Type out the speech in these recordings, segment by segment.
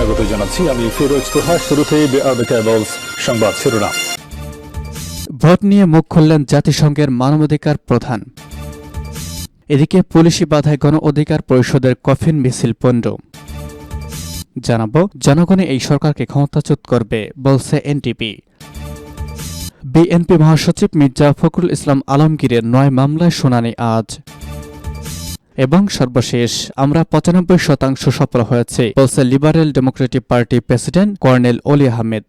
স্বাগত জানাচ্ছি। আমি ফিরোজ তোহা শুরুতেই সংবাদ শিরোনাম। ভোট নিয়ে মুখ খুললেন জাতিসংঘের মানবাধিকার প্রধান। এদিকে পুলিশি বাধায় গণ অধিকার পরিষদের কফিন মিছিল পণ্ড। জানাব, জনগণে এই সরকারকে ক্ষমতাচ্যুত করবে, বলছে এনটিপি। বিএনপি মহাসচিব মির্জা ফখরুল ইসলাম আলমগীরের নয় মামলায় শুনানি আজ। এবং সর্বশেষ, আমরা পঁচানব্বই শতাংশ সফল হয়েছে, বলছে Liberal Democratic Party president colonel Oli Ahmed.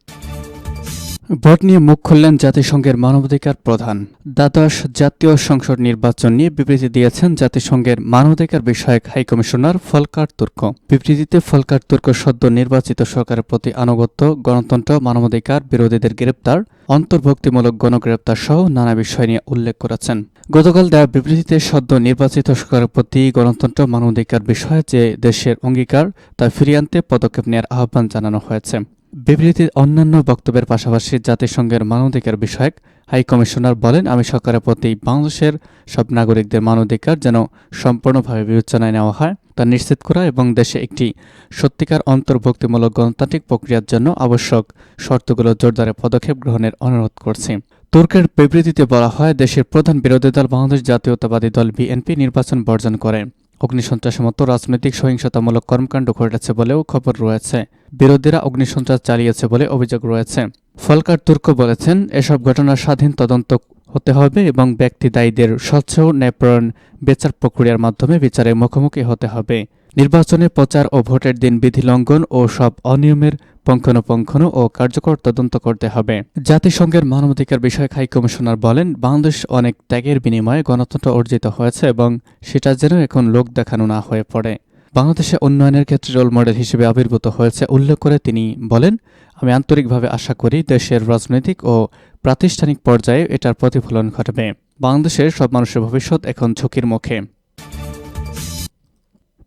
Vote নিয়ে মুখ খুললেন জাতিসংঘের মানবাধিকার প্রধান। দ্বাদশ জাতীয় সংসদ নির্বাচন নিয়ে বিবৃতি দিয়েছেন জাতিসংঘের মানবাধিকার বিষয়ক হাইকমিশনার ফলকার তুর্ক। বিবৃতিতে ফলকার তুর্ক সদ্য নির্বাচিত সরকারের প্রতি আনুগত্য, গণতন্ত্র, মানবাধিকার বিরোধীদের গ্রেপ্তার, অন্তর্ভুক্তিমূলক গণগ্রেপ্তার সহ নানা বিষয় নিয়ে উল্লেখ করেছেন। গতকাল দেওয়া বিবৃতিতে সদ্য নির্বাচিত সরকারের প্রতি গণতন্ত্র, মানবাধিকার বিষয়ে যে দেশের অঙ্গীকার, তা ফিরিয়ে আনতে পদক্ষেপ নেওয়ার আহ্বান জানানো হয়েছে। বিবৃতির অন্যান্য বক্তব্যের পাশাপাশি জাতিসংঘের মানবাধিকার বিষয়ক হাই কমিশনার বলেন, আমি সরকারের প্রতি বাংলাদেশের সব নাগরিকদের মানবাধিকার যেন সম্পূর্ণভাবে বিবেচনায় নেওয়া হয়, তা নিশ্চিত করা এবং দেশে একটি সত্যিকার অন্তর্ভুক্তিমূলক গণতান্ত্রিক প্রক্রিয়ার জন্য আবশ্যক শর্তগুলো জোরদারে পদক্ষেপ গ্রহণের অনুরোধ করছি। তুর্কের বিবৃতিতে বলা হয়, দেশের প্রধান বিরোধী দল বাংলাদেশ জাতীয়তাবাদী দল বিএনপি নির্বাচন বর্জন করে। অগ্নিসন্ত্রাসের মতো রাজনৈতিক সহিংসতামূলক কর্মকাণ্ড ঘটেছে বলেও খবর রয়েছে। বিরোধীরা অগ্নিসন্ত্রাস চালিয়েছে বলে অভিযোগ রয়েছে। ফলকার তুর্ক বলেছেন, এসব ঘটনার স্বাধীন তদন্ত হতে হবে এবং ব্যক্তি দায়ীদের স্বচ্ছ ন্যায়প্রয়ণ বিচার প্রক্রিয়ার মাধ্যমে বিচারের মুখোমুখি হতে হবে। নির্বাচনে প্রচার ও ভোটের দিন বিধি লঙ্ঘন ও সব অনিয়মের পঙ্খানুপঙ্খানু ও কার্যকর তদন্ত করতে হবে। জাতিসংঘের মানবাধিকার বিষয়ক হাই কমিশনার বলেন, বাংলাদেশ অনেক ত্যাগের বিনিময়ে গণতন্ত্র অর্জিত হয়েছে এবং সেটা যেন এখন লোক দেখানো না হয়ে পড়ে। বাংলাদেশে উন্নয়নের ক্ষেত্রে রোল মডেল হিসেবে আবির্ভূত হয়েছে উল্লেখ করে তিনি বলেন, আমি আন্তরিকভাবে আশা করি দেশের রাজনৈতিক ও প্রাতিষ্ঠানিক পর্যায়ে এটার প্রতিফলন ঘটবে। বাংলাদেশের সব মানুষের ভবিষ্যৎ এখন ঝুঁকির মুখে।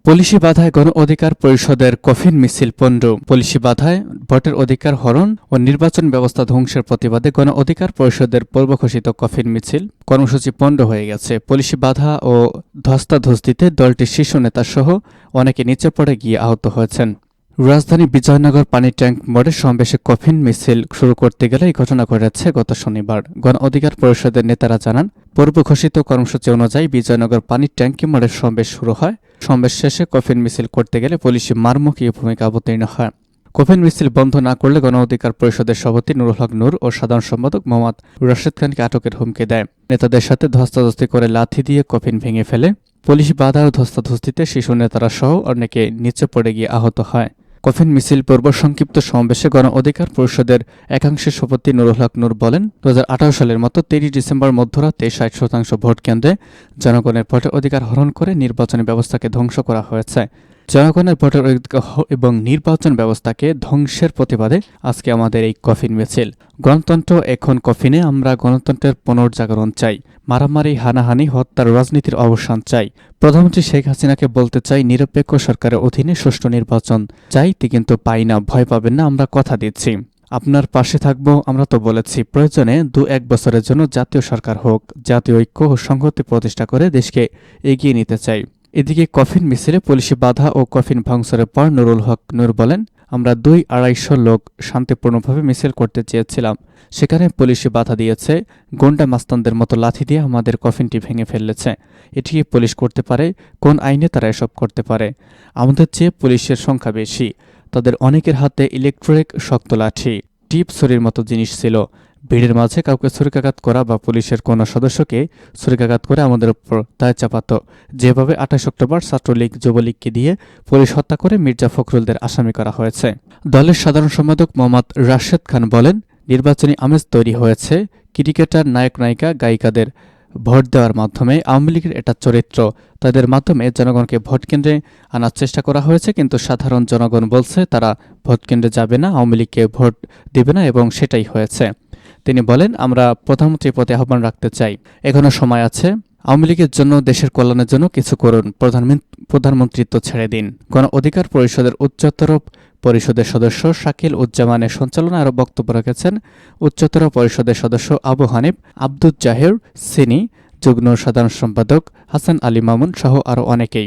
পুলিশি বাধায় গণ অধিকার পরিষদের কফিন মিছিল পণ্ড। পুলিশি বাধায় ভোটের অধিকার হরণ ও নির্বাচন ব্যবস্থা ধ্বংসের প্রতিবাদে গণ অধিকার পরিষদের পূর্বঘোষিত কফিন মিছিল কর্মসূচি পণ্ড হয়ে গেছে। পুলিশি বাধা ও ধস্তাধস্তিতে দলটির শীর্ষ নেতাসহ অনেকে নিচে পড়ে গিয়ে আহত হয়েছেন। রাজধানী বিজয়নগর পানি ট্যাঙ্ক মোড়ে সমাবেশে কফিন মিছিল শুরু করতে গেলে এই ঘটনা ঘটেছে গত শনিবার। গণ অধিকার পরিষদের নেতারা জানান, পূর্ব ঘোষিত কর্মসূচি অনুযায়ী বিজয়নগর পানির ট্যাঙ্কি মোড়ে সমাবেশ শুরু হয়। সমাবেশ শেষে কফিন মিছিল করতে গেলে পুলিশি মারমুখী ভূমিকা অবতীর্ণ হয়। কফিন মিছিল বন্ধ না করলে গণ অধিকার পরিষদের সভাপতি নুরুল হক নূর ও সাধারণ সম্পাদক মোহাম্মদ রাশেদ খানকে আটকের হুমকি দেয়। নেতাদের সাথে ধস্তাধস্তি করে লাথি দিয়ে কফিন ভেঙে ফেলে। পুলিশ বাধা ও ধস্তাধস্তিতে শিশু নেতারা সহ অনেকে নিচে পড়ে গিয়ে আহত হয়। কফিন মিছিল পূর্ব সংক্ষিপ্ত সমাবেশে গণ অধিকার পরিষদের একাংশের সভাপতি নুরুল হক নূর বলেন দু হাজার আঠারো সালের মতো তেইশ ডিসেম্বর মধ্যরাতে ষাট শতাংশ ভোট কেন্দ্রে জনগণের ভোটের অধিকার হরণ করে নির্বাচনী ব্যবস্থাকে ধ্বংস করা হয়েছে। জনগণের ভোটের এবং নির্বাচন ব্যবস্থাকে ধ্বংসের প্রতিবাদে আজকে আমাদের এই কফিন মিছিল। গণতন্ত্র এখন কফিনে, আমরা গণতন্ত্রের পুনর্জাগরণ চাই। মারামারি, হানাহানি, হত্যার রাজনীতির অবসান চাই। প্রধানমন্ত্রী শেখ হাসিনাকে বলতে চাই, নিরপেক্ষ সরকারের অধীনে সুষ্ঠু নির্বাচন চাই কিন্তু পাই না, ভয় পাবেন না, আমরা কথা দিচ্ছি। আপনার পাশে থাকব, আমরা তো বলেছি, প্রয়োজনে দু এক বছরের জন্য জাতীয় সরকার হোক, জাতীয় ঐক্য ও সংহতি প্রতিষ্ঠা করে দেশকে এগিয়ে নিতে চাই। এদিকে কফিন মিছিলে পুলিশি বাধা ও কফিন ভাঙচুরের পর নুরুল হক নূর বলেন, আমরা দুই আড়াইশো লোক শান্তিপূর্ণভাবে মিছিল করতে চেয়েছিলাম। সেখানে পুলিশি বাধা দিয়েছে, গোন্ডা মাস্তানদের মতো লাথি দিয়ে আমাদের কফিনটি ভেঙে ফেলেছে। এটি পুলিশ করতে পারে? কোন আইনে তারা এসব করতে পারে? আমাদের চেয়ে পুলিশের সংখ্যা বেশি। তাদের অনেকের হাতে ইলেকট্রিক শক্ত লাঠি টিপ ছুরির মতো জিনিস ছিল। ভিড়ের মাঝে কাউকে ছুরিকাঘাত করা বা পুলিশের কোনো সদস্যকে ছুরিকাঘাত করে আমাদের উপর দায় চাপাত। যেভাবে আঠাশ অক্টোবর ছাত্রলীগ, যুবলীগকে দিয়ে পুলিশ হত্যা করে মির্জা ফখরুলদের আসামি করা হয়েছে। দলের সাধারণ সম্পাদক মোহাম্মদ রাশেদ খান বলেন, নির্বাচনী আমেজ তৈরি হয়েছে, ক্রিকেটার, নায়ক, নায়িকা, গায়িকাদের ভোট দেওয়ার মাধ্যমে আওয়ামী লীগের এটা চরিত্র। তাদের মাধ্যমে জনগণকে ভোট কেন্দ্রে আনার চেষ্টা করা হয়েছে, কিন্তু সাধারণ জনগণ বলছে তারা ভোট কেন্দ্রে যাবে না, আওয়ামী লীগকে ভোট দেবে না এবং সেটাই হয়েছে। তিনি বলেন, আমরা প্রধানমন্ত্রীর পদে আহ্বান রাখতে চাই। এখনও সময় আছে। আওয়ামী লীগের জন্য দেশের কল্যাণের জন্য কিছু করুন। প্রধানমন্ত্রীত্ব ছেড়ে দিন। গণ অধিকার পরিষদের উচ্চতর পরিষদের সদস্য শাকিল উজ্জামানের সঞ্চালনা আরও বক্তব্য রেখেছেন উচ্চতর পরিষদের সদস্য আবু হানিফ আব্দুল জাহের সিনি, যুগ্ম সাধারণ সম্পাদক হাসান আলী মামুন সহ আরও অনেকেই।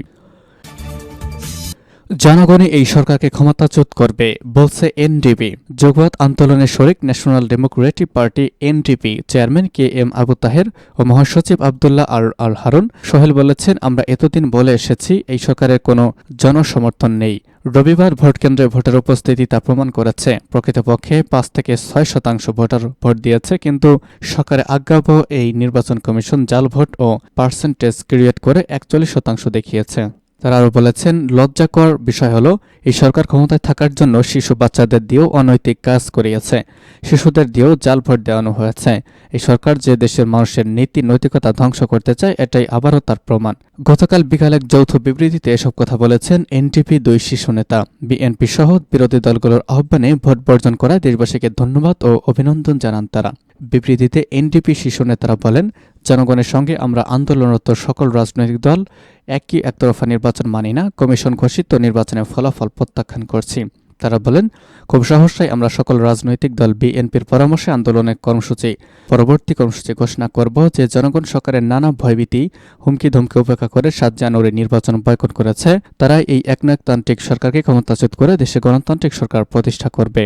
জনগণই এই সরকারকে ক্ষমতাচ্যুত করবে, বলছে এনডিপি। যোগবাদ আন্দোলনের শরিক National Democratic Party NDP chairman K M Abu Taher ও মহাসচিব আবদুল্লাহ আর আল হারুন সোহেল বলেছেন, আমরা এতদিন বলে এসেছি, এই সরকারের কোনো জনসমর্থন নেই। রবিবার ভোটকেন্দ্রে ভোটের উপস্থিতি তা প্রমাণ করেছে। প্রকৃতপক্ষে পাঁচ থেকে ছয় শতাংশ ভোটার ভোট দিয়েছে, কিন্তু সরকারের আজ্ঞাবহ এই নির্বাচন কমিশন জাল ভোট ও পার্সেন্টেজ ক্রিয়েট করে একচল্লিশ শতাংশ দেখিয়েছে। তারা আরও বলেছেন, লজ্জাকর বিষয় হলো, এই সরকার ক্ষমতায় থাকার জন্য শিশু বাচ্চাদের দিয়েও অনৈতিক কাজ করিয়েছে। শিশুদের দিয়েও জাল ভোট দেওয়ানো হয়েছে। এই সরকার যে দেশের মানুষের নীতি, নৈতিকতা ধ্বংস করতে চায়, এটাই আবারও তার প্রমাণ। গতকাল বিকাল এক যৌথ বিবৃতিতে এসব কথা বলেছেন এনটিপি দুই শিশু নেতা। বিএনপি সহ বিরোধী দলগুলোর আহ্বানে ভোট বর্জন করায় দেশবাসীকে ধন্যবাদ ও অভিনন্দন জানান তারা। বিবৃতিতে এনডিপি শীর্ষ নেতারা বলেন জনগণের সঙ্গে আমরা আন্দোলনরত সকল রাজনৈতিক দল একই একতরফা নির্বাচন মানি না, কমিশন ঘোষিত নির্বাচনের ফলাফল প্রত্যাখ্যান করছি। তারা বলেন, খুব সহসাই আমরা সকল রাজনৈতিক দল বিএনপির পরামর্শে আন্দোলনের কর্মসূচি, পরবর্তী কর্মসূচি ঘোষণা করব যে জনগণ সরকারের নানা ভয়ভীতি হুমকি ধমকি উপেক্ষা করে সাত জানুয়ারি নির্বাচন বয়কট করেছে। তারা এই একনায়কতান্ত্রিক সরকারকে ক্ষমতাচ্যুত করে দেশে গণতান্ত্রিক সরকার প্রতিষ্ঠা করবে।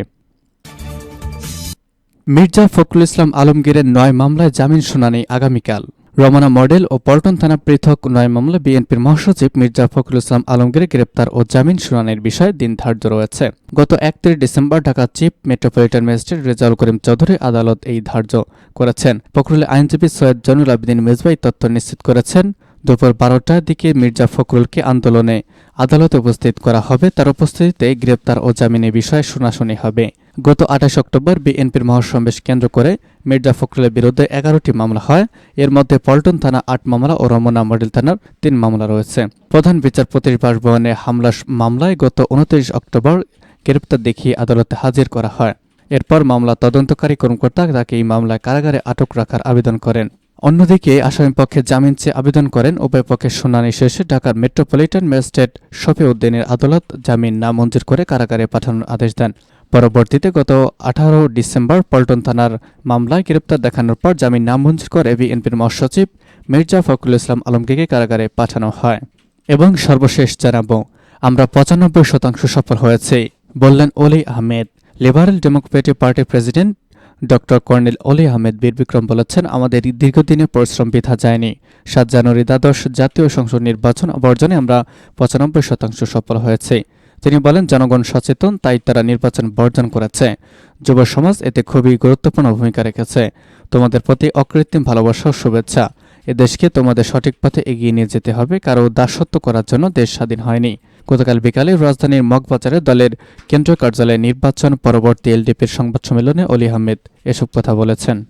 মির্জা ফখরুল ইসলাম আলমগীরের নয় মামলায় জামিন শুনানি আগামীকাল। রমানা মডেল ও পল্টন থানা পৃথক নয় মামলা বিএনপির মহাসচিব মির্জা ফখরুল ইসলাম আলমগীরের গ্রেপ্তার ও জামিন শুনানির বিষয়ে দিন ধার্য রয়েছে। গত একত্রিশ December Dhaka chief metropolitan magistrate Rezaul Karim Chowdhury আদালত এই ধার্য করেছেন। ফখরুলের আইনজীবী সৈয়দ জনুল আবেদিন মেজবাই তথ্য নিশ্চিত করেছেন, দুপুর বারোটার দিকে মির্জা ফখরুলকে আন্দোলনে আদালতে উপস্থিত করা হবে। তার উপস্থিতিতে গ্রেপ্তার ও জামিনের বিষয়ে শুনাশুনি হবে। গত আঠাশ অক্টোবর বিএনপির মহাসমাবেশ কেন্দ্র করে মির্জা ফখরুলের বিরুদ্ধে এগারোটি মামলা হয়। এর মধ্যে পল্টন থানা আট মামলা ও রমনা মডেল থানার তিন মামলা রয়েছে। প্রধান বিচারপতির বাসভবনে হামলা মামলায় গত উনত্রিশ অক্টোবর গ্রেপ্তার দেখিয়ে আদালতে হাজির করা হয়। এরপর মামলা তদন্তকারী কর্মকর্তা তাকে এই মামলায় কারাগারে আটক রাখার আবেদন করেন। অন্যদিকে আসামি পক্ষে জামিন চেয়ে আবেদন করেন। উভয় পক্ষের শুনানি শেষে ঢাকার মেট্রোপলিটন ম্যাজিস্ট্রেট শফিউদ্দিনের আদালত জামিন না মঞ্জুর করে কারাগারে পাঠানোর আদেশ দেন। পরবর্তীতে গত আঠারো ডিসেম্বর পল্টন থানার মামলায় গ্রেপ্তার দেখানোর পর জামিন নামঞ্জুর করে বিএনপির মহাসচিব মির্জা ফখরুল ইসলাম আলমগীরকে কারাগারে পাঠানো হয় এবং সর্বশেষ জানাব, আমরা পঁচানব্বই শতাংশ সফল হয়েছে, বললেন অলি আহমেদ। লিবারেল ডেমোক্রেটিক পার্টির president doctor colonel Oli Ahmed বীর বিক্রম বলেছেন, আমাদের দীর্ঘদিনের পরিশ্রম বৃথা যায়নি। সাত জানুয়ারি দ্বাদশ জাতীয় সংসদ নির্বাচন বর্জনে আমরা পঁচানব্বই শতাংশ সফল হয়েছে। তিনি বলেন, জনগণ সচেতন, তাই তারা নির্বাচন বর্জন করেছে। যুব সমাজ এতে খুবই গুরুত্বপূর্ণ ভূমিকা রেখেছে। তোমাদের প্রতি অকৃত্রিম ভালোবাসা ও শুভেচ্ছা। এ দেশকে তোমাদের সঠিক পথে এগিয়ে নিয়ে যেতে হবে। কারও দাসত্ব করার জন্য দেশ স্বাধীন হয়নি। গতকাল বিকালে রাজধানীর মগবাজারে দলের কেন্দ্রীয় কার্যালয়ে নির্বাচন পরবর্তী এলডিপির সংবাদ সম্মেলনে অলি আহমেদ এসব কথা বলেছেন।